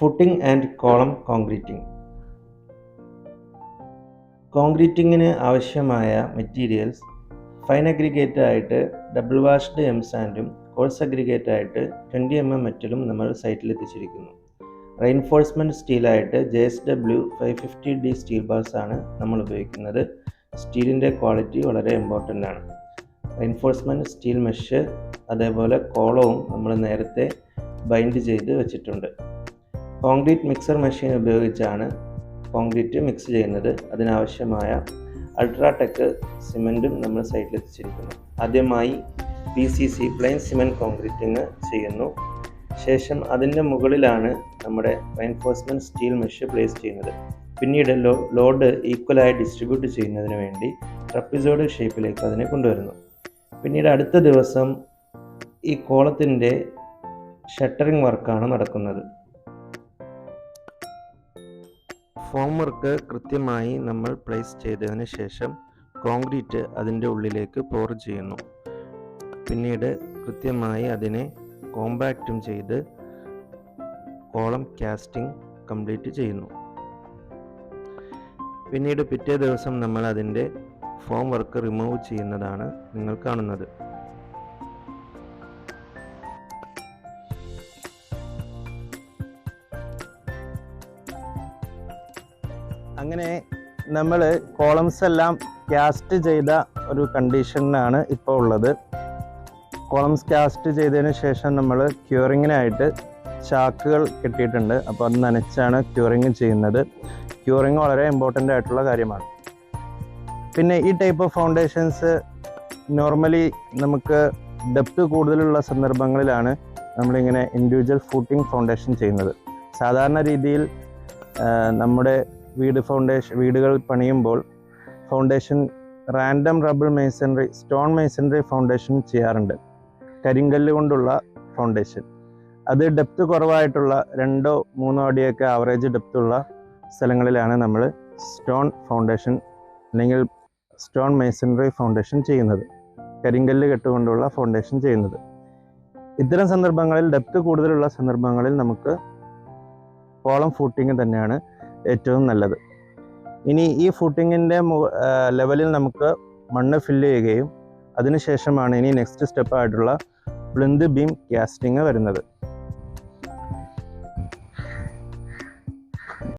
Footing and column concreting കോൺക്രീറ്റിങ്ങിന് ആവശ്യമായ materials fine aggregate ആയിട്ട് ഡബിൾ വാഷ്ഡ് എം സാൻഡും കോഴ്സ് അഗ്രിഗേറ്റ് ആയിട്ട് ട്വന്റി എം എം മെറ്റലും നമ്മൾ സൈറ്റിൽ എത്തിച്ചിരിക്കുന്നു. Reinforcement സ്റ്റീലായിട്ട് J S W five fifty D steel bars ആണ് നമ്മൾ ഉപയോഗിക്കുന്നത്. സ്റ്റീലിന്റെ ക്വാളിറ്റി വളരെ ഇമ്പോർട്ടന്റ് ആണ്. റെയിൻഫോഴ്സ്മെന്റ് സ്റ്റീൽ മെഷ് അതേപോലെ കോളവും നമ്മൾ നേരത്തെ ബൈൻഡ് ചെയ്ത് വെച്ചിട്ടുണ്ട്. കോൺക്രീറ്റ് മിക്സർ മെഷീൻ ഉപയോഗിച്ചാണ് കോൺക്രീറ്റ് മിക്സ് ചെയ്യുന്നത്. അതിനാവശ്യമായ അൾട്രാടെക് സിമെന്റും നമ്മൾ സൈറ്റിൽ എത്തിച്ചിരിക്കുന്നു. ആദ്യമായി P C C plain cement concreting ചെയ്യുന്നു. ശേഷം അതിന്റെ മുകളിലാണ് നമ്മുടെ റെയിൻഫോഴ്സ്മെന്റ് സ്റ്റീൽ മെഷ് പ്ലേസ് ചെയ്യുന്നത്. പിന്നീട് ലോ ലോഡ് ഈക്വലായി ഡിസ്ട്രിബ്യൂട്ട് ചെയ്യുന്നതിന് വേണ്ടി ട്രപ്പിസോഡ് ഷേപ്പിലേക്ക് അതിനെ കൊണ്ടുവരുന്നു. പിന്നീട് അടുത്ത ദിവസം ഈ കോളത്തിന്റെ ഷട്ടറിംഗ് വർക്കാണ് നടക്കുന്നത്. ഫോം വർക്ക് കൃത്യമായി നമ്മൾ പ്ലേസ് ചെയ്തതിന് ശേഷം കോൺക്രീറ്റ് അതിന്റെ ഉള്ളിലേക്ക് പോർ ചെയ്യുന്നു. പിന്നീട് കൃത്യമായി അതിനെ കോമ്പാക്റ്റും ചെയ്ത് കോളം കാസ്റ്റിംഗ് കംപ്ലീറ്റ് ചെയ്യുന്നു. പിന്നീട് പിറ്റേ ദിവസം നമ്മൾ അതിന്റെ ഫോം വർക്ക് റിമൂവ് ചെയ്യുന്നതാണ് നിങ്ങൾ കാണുന്നത്. അങ്ങനെ നമ്മൾ കോളംസ് എല്ലാം കാസ്റ്റ് ചെയ്ത ഒരു കണ്ടീഷനിലാണ് ഇപ്പോൾ ഉള്ളത്. കോളംസ് കാസ്റ്റ് ചെയ്തതിന് ശേഷം നമ്മൾ ക്യൂറിങ്ങിനായിട്ട് ചാക്കുകൾ കിട്ടിയിട്ടുണ്ട്. അപ്പോൾ അത് നനച്ചാണ് ക്യൂറിങ് ചെയ്യുന്നത്. ക്യൂറിങ് വളരെ ഇമ്പോർട്ടന്റ് ആയിട്ടുള്ള കാര്യമാണ്. പിന്നെ ഈ ടൈപ്പ് ഓഫ് ഫൗണ്ടേഷൻസ് നോർമലി നമുക്ക് ഡെപ്ത് കൂടുതലുള്ള സന്ദർഭങ്ങളിലാണ് നമ്മളിങ്ങനെ ഇൻഡിവിജ്വൽ ഫൂട്ടിംഗ് ഫൗണ്ടേഷൻ ചെയ്യുന്നത്. സാധാരണ രീതിയിൽ നമ്മുടെ വീട് ഫൗണ്ടേഷൻ വീടുകൾ പണിയുമ്പോൾ foundation random rubble masonry stone masonry foundation ചെയ്യാറുണ്ട്. കരിങ്കല്ല് കൊണ്ടുള്ള ഫൗണ്ടേഷൻ അത് ഡെപ്ത് കുറവായിട്ടുള്ള രണ്ടോ മൂന്നോ അടിയൊക്കെ ആവറേജ് ഡെപ്ത് ഉള്ള സ്ഥലങ്ങളിലാണ് നമ്മൾ സ്റ്റോൺ ഫൗണ്ടേഷൻ അല്ലെങ്കിൽ സ്റ്റോൺ മേസൺറി ഫൗണ്ടേഷൻ ചെയ്യുന്നത്. കരിങ്കല്ല് കെട്ടുകൊണ്ടുള്ള ഫൗണ്ടേഷൻ ചെയ്യുന്നത്. ഇത്തരം സന്ദർഭങ്ങളിൽ ഡെപ്ത് കൂടുതലുള്ള സന്ദർഭങ്ങളിൽ നമുക്ക് കോളം ഫൂട്ടിങ് തന്നെയാണ് ഏറ്റവും നല്ലത്. ഇനി ഈ ഫുട്ടിങ്ങിന്റെ ലെവലിൽ നമുക്ക് മണ്ണ് ഫില്ല് ചെയ്യുകയും അതിനുശേഷമാണ് ഇനി നെക്സ്റ്റ് സ്റ്റെപ്പായിട്ടുള്ള പ്ലിന്ത് ബീം കാസ്റ്റിംഗ് വരുന്നത്.